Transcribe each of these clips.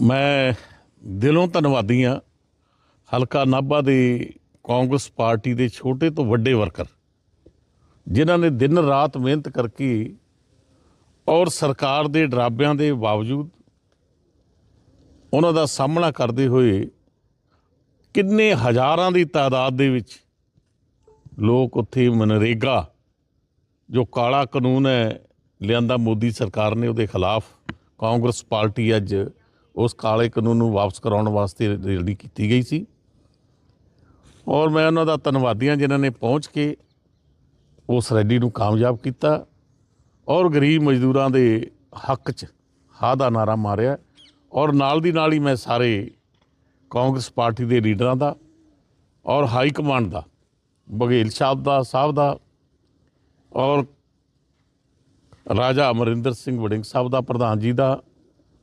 ਮੈਂ ਦਿਲੋਂ ਧੰਨਵਾਦੀ ਹਾਂ ਹਲਕਾ ਨਾਭਾ ਦੇ ਕਾਂਗਰਸ ਪਾਰਟੀ ਦੇ ਛੋਟੇ ਤੋਂ ਵੱਡੇ ਵਰਕਰ, ਜਿਨ੍ਹਾਂ ਨੇ ਦਿਨ ਰਾਤ ਮਿਹਨਤ ਕਰਕੇ ਔਰ ਸਰਕਾਰ ਦੇ ਡਰਾਬਿਆਂ ਦੇ ਬਾਵਜੂਦ ਉਹਨਾਂ ਦਾ ਸਾਹਮਣਾ ਕਰਦੇ ਹੋਏ ਕਿੰਨੇ ਹਜ਼ਾਰਾਂ ਦੀ ਤਾਦਾਦ ਦੇ ਵਿੱਚ ਲੋਕ ਉੱਥੇ ਮਨਰੇਗਾ, ਜੋ ਕਾਲਾ ਕਾਨੂੰਨ ਹੈ, ਲਿਆਂਦਾ ਮੋਦੀ ਸਰਕਾਰ ਨੇ ਉਹਦੇ ਖਿਲਾਫ ਕਾਂਗਰਸ ਪਾਰਟੀ ਅੱਜ ਉਸ ਕਾਲੇ ਕਾਨੂੰਨ ਨੂੰ ਵਾਪਸ ਕਰਾਉਣ ਵਾਸਤੇ ਰੈਲੀ ਕੀਤੀ ਗਈ ਸੀ। ਔਰ ਮੈਂ ਉਹਨਾਂ ਦਾ ਧੰਨਵਾਦੀ ਹਾਂ ਜਿਨ੍ਹਾਂ ਨੇ ਪਹੁੰਚ ਕੇ ਉਸ ਰੈਲੀ ਨੂੰ ਕਾਮਯਾਬ ਕੀਤਾ ਔਰ ਗਰੀਬ ਮਜ਼ਦੂਰਾਂ ਦੇ ਹੱਕ 'ਚ ਹਾ ਦਾ ਨਾਰਾ ਮਾਰਿਆ ਔਰ ਨਾਲ ਦੀ ਨਾਲ ਹੀ ਮੈਂ ਸਾਰੇ ਕਾਂਗਰਸ ਪਾਰਟੀ ਦੇ ਲੀਡਰਾਂ ਦਾ ਔਰ ਹਾਈ ਕਮਾਂਡ ਦਾ, ਬਘੇਲ ਸਾਹਿਬ ਦਾ ਸਾਹਿਬ ਦਾ ਔਰ ਰਾਜਾ ਅਮਰਿੰਦਰ ਸਿੰਘ ਵੜਿੰਗ ਸਾਹਿਬ ਦਾ, ਪ੍ਰਧਾਨ ਜੀ ਦਾ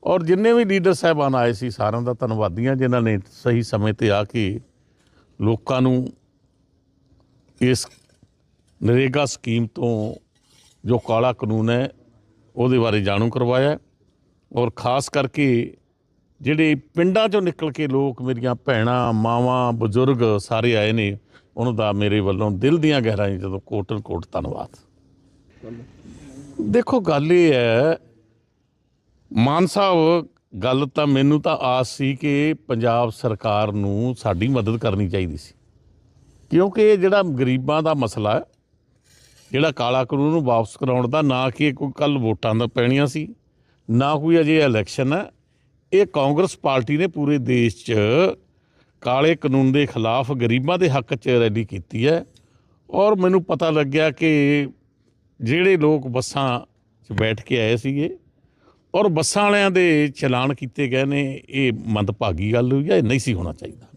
ਔਰ ਜਿੰਨੇ ਵੀ ਲੀਡਰ ਸਾਹਿਬਾਨ ਆਏ ਸੀ, ਸਾਰਿਆਂ ਦਾ ਧੰਨਵਾਦੀ ਹਾਂ ਜਿਨ੍ਹਾਂ ਨੇ ਸਹੀ ਸਮੇਂ ਤੇ ਆ ਕੇ ਲੋਕਾਂ ਨੂੰ ਇਸ ਨਰੇਗਾ ਸਕੀਮ ਤੋਂ ਜੋ ਕਾਲਾ ਕਾਨੂੰਨ ਹੈ, ਉਹਦੇ ਬਾਰੇ ਜਾਣੂ ਕਰਵਾਇਆ ਔਰ ਖਾਸ ਕਰਕੇ ਜਿਹੜੇ ਪਿੰਡਾਂ ਚੋਂ ਨਿਕਲ ਕੇ ਲੋਕ ਮੇਰੀਆਂ ਭੈਣਾਂ, ਮਾਵਾਂ, ਬਜ਼ੁਰਗ ਸਾਰੇ ਆਏ ਨੇ, ਉਹਨਾਂ ਦਾ ਮੇਰੇ ਵੱਲੋਂ ਦਿਲ ਦੀਆਂ ਗਹਿਰਾਈਆਂ ਜਦੋਂ ਕੋਟਲ ਕੋਟ ਧੰਨਵਾਦ। ਦੇਖੋ, ਗੱਲ ਇਹ ਹੈ ਮਾਨ ਸਾਹਿਬ, ਗੱਲ ਤਾਂ ਮੈਨੂੰ ਤਾਂ ਆਸ ਸੀ ਕਿ ਪੰਜਾਬ ਸਰਕਾਰ ਨੂੰ ਸਾਡੀ ਮਦਦ ਕਰਨੀ ਚਾਹੀਦੀ ਸੀ। ਕਿਉਂਕਿ ਇਹ ਜਿਹੜਾ ਗਰੀਬਾਂ ਦਾ ਮਸਲਾ ਹੈ, ਜਿਹੜਾ ਕਾਲਾ ਕਾਨੂੰਨ ਨੂੰ ਵਾਪਸ ਕਰਾਉਣ ਦਾ, ਨਾ ਕਿ ਕੋਈ ਕੱਲ ਵੋਟਾਂ ਦਾ ਪੈਣੀਆਂ ਸੀ, ਨਾ ਕੋਈ ਅਜੇ ਇਲੈਕਸ਼ਨ ਹੈ। ਇਹ ਕਾਂਗਰਸ ਪਾਰਟੀ ਨੇ ਪੂਰੇ ਦੇਸ਼ 'ਚ ਕਾਲੇ ਕਾਨੂੰਨ ਦੇ ਖਿਲਾਫ ਗਰੀਬਾਂ ਦੇ ਹੱਕ 'ਚ ਰੈਲੀ ਕੀਤੀ ਹੈ। ਔਰ ਮੈਨੂੰ ਪਤਾ ਲੱਗਿਆ ਕਿ ਜਿਹੜੇ ਲੋਕ ਬੱਸਾਂ 'ਚ ਬੈਠ ਕੇ ਆਏ ਸੀਗੇ ਔਰ ਬੱਸਾਂ ਵਾਲਿਆਂ ਦੇ ਚਲਾਨ ਕੀਤੇ ਗਏ ਨੇ, ਇਹ ਮੰਦਭਾਗੀ ਗੱਲ ਹੋਈ ਹੈ ਇਹ ਨਹੀਂ ਸੀ ਹੋਣਾ ਚਾਹੀਦਾ?